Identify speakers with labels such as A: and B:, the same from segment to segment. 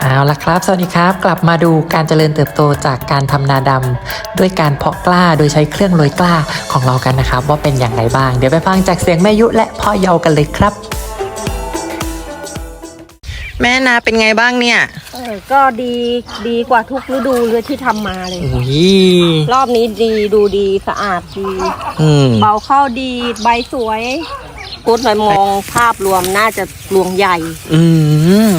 A: เอาละครับ สวัสดีครับ กลับมาดูการเจริญเติบโตจากการทำนาดำด้วยการเพาะกล้าโดยใช้เครื่องโรยกล้าของเรากันนะครับ ว่าเป็นอย่างไรบ้าง เดี๋ยวไปฟังจากเสียงแม่ยุและพ่อเยากันเลยครับ แม่นาเป็นไงบ้างเนี่ย
B: เออก็ดีดีกว่าทุกฤดูเลยที่ทำมาเลย
A: อุ้ย
B: รอบนี้ดีดูดีสะอาดดี
A: อืม
B: เบาเข้าดีใบสวยกุดไปมองภาพรวมน่าจะรวงใหญ่
A: อืม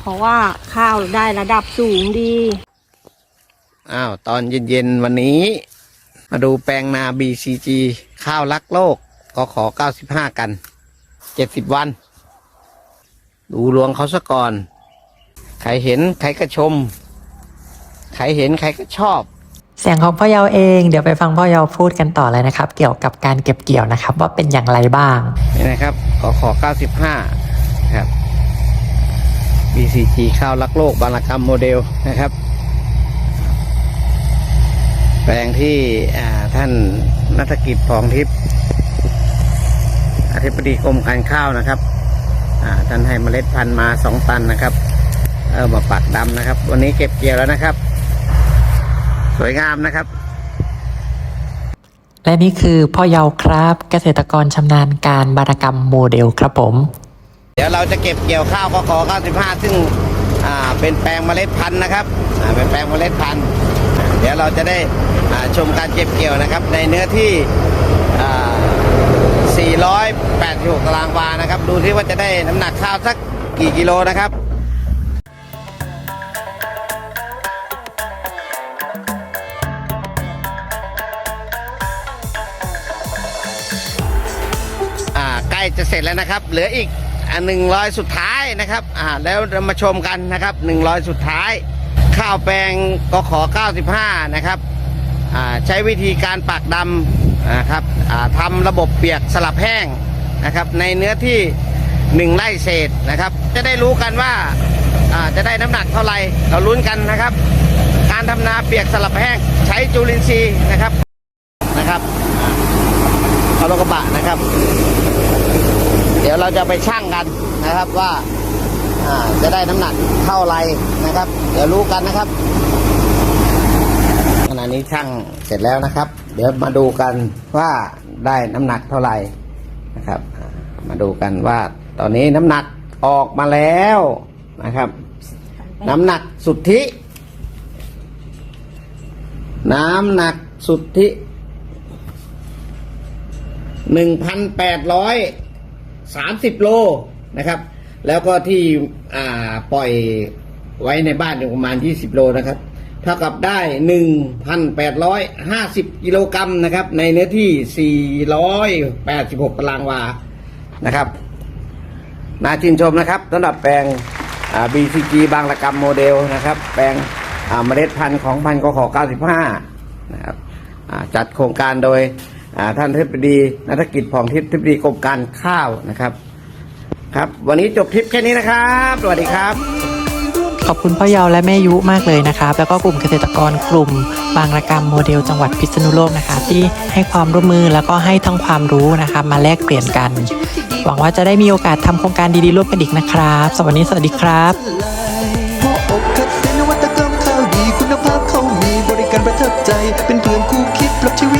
B: เพราะว่าข้าวได้ระดับสูงดี
C: อ้าวตอนเย็นๆวันนี้ มาดูแปลงนา BCG ข้าวรักโลกกขอ 95 กัน 70 วัน ดูรวงเขาซะก่อน ใครเห็นใครก็ชม ใครเห็นใครก็ชอบ
A: เสียงของพ่อเยาเองเดี๋ยวไปฟังพ่อเยาพูดกันต่อเลยนะครับ เกี่ยวกับการเก็บเกี่ยวนะครับ ว่าเป็นอย่างไรบ้าง
C: นี่นะครับกขอ 95 ครับ BCG ข้าวรักโลกบารกรรมโมเดลนะครับ แปลงที่ท่านนัฐกิจพองทิพย์อธิบดีกรมการข้าวนะครับท่านให้เมล็ดพันธุ์มาสองตันนะครับ เออมาปักดำนะครับ วันนี้เก็บเกี่ยวแล้วนะครับ สวยงามนะครับ
A: และนี่คือพ่อเยาครับเกษตรกรชำนาญการบารกรรมโมเดลครับผม
C: ดี๋ยวเราจะเก็บเกี่ยวข้าวกขอ95 ซึ่งเป็นแปลงเมล็ดพันธุ์นะครับเป็นแปลงเมล็ดพันธุ์ เดี๋ยวเราจะได้ชมการเก็บเกี่ยวนะครับ ในเนื้อที่ 486 ตารางวานะครับ ดูที่ว่าจะได้น้ำหนักข้าวสักกี่กิโลนะครับใกล้จะเสร็จแล้วนะครับ เหลืออีก หนึ่งร้อยสุดท้ายนะครับอ่าแล้วเรามาชมกันนะครับหนึ่งร้อยสุดท้าย ข้าวแปลงกขอ95 นะครับอ่าใช้วิธีการปักดำนะครับอ่าทำระบบเปียกสลับแห้งนะครับ ในเนื้อที่หนึ่งไร่เศษนะครับ จะได้รู้กันว่าอ่าจะได้น้ำหนักเท่าไหร่เราลุ้นกันนะครับ การทำนาเปียกสลับแห้งใช้จุลินทรีย์นะครับนะครับเอารถกระบะนะครับ ดี๋ยวเราจะไปชั่งกันนะครับว่าจะได้น้ำหนักเท่าไรนะครับ เดี๋ยวรู้กันนะครับขณะนี้ชั่งเสร็จแล้วนะครับ เดี๋ยวมาดูกันว่าได้น้ำหนักเท่าไรนะครับ มาดูกันว่าตอนนี้น้ำหนักออกมาแล้วนะครับ น้ำหนักสุทธิน้ำหนักสุทธิหนึ่งพันแปดร้อย สามสิบโลนะครับ แล้วก็ที่ปล่อยไว้ในบ้านอยู่ประมาณยี่สิบโลนะครับ เท่ากับได้หนึ่งพันแปดร้อยห้าสิบกิโลกรัมนะครับ ในเนื้อที่สี่ร้อยแปดสิบหกตารางวานะครับน่าชื่นชมนะครับสำหรับแปลง BCG บางระกรรมโมเดลนะครับ แปลงเมล็ดพันธุ์ของพันธุ์กขอ95 นะครับจัดโครงการโดย ท่านทิบดีนัฐกิจผ่องทิพย์ทิบดีกรมการข้าวนะครับ ครับ วันนี้จบทริปแค่นี้นะครับ สวัสดีครับ
A: ขอบคุณพ่อเยาและแม่ยุมากเลยนะครับ แล้วก็กลุ่มเกษตรกรกลุ่ม บางระกรรมโมเดลจังหวัดพิษณุโลกนะคะ ที่ให้ความร่วมมือแล้วก็ให้ทั้งความรู้นะคะมาแลกเปลี่ยนกัน หวังว่าจะได้มีโอกาสทำโครงการดีๆร่วมกันอีกนะครับสวัสดีสวัสดีครับ
D: หัวอกคัดเส้นนวัตกรรมข้าวดีคุณภาพเขามีบริการประทับใจเป็นเพื่อนคู่คิดปรับชีวิต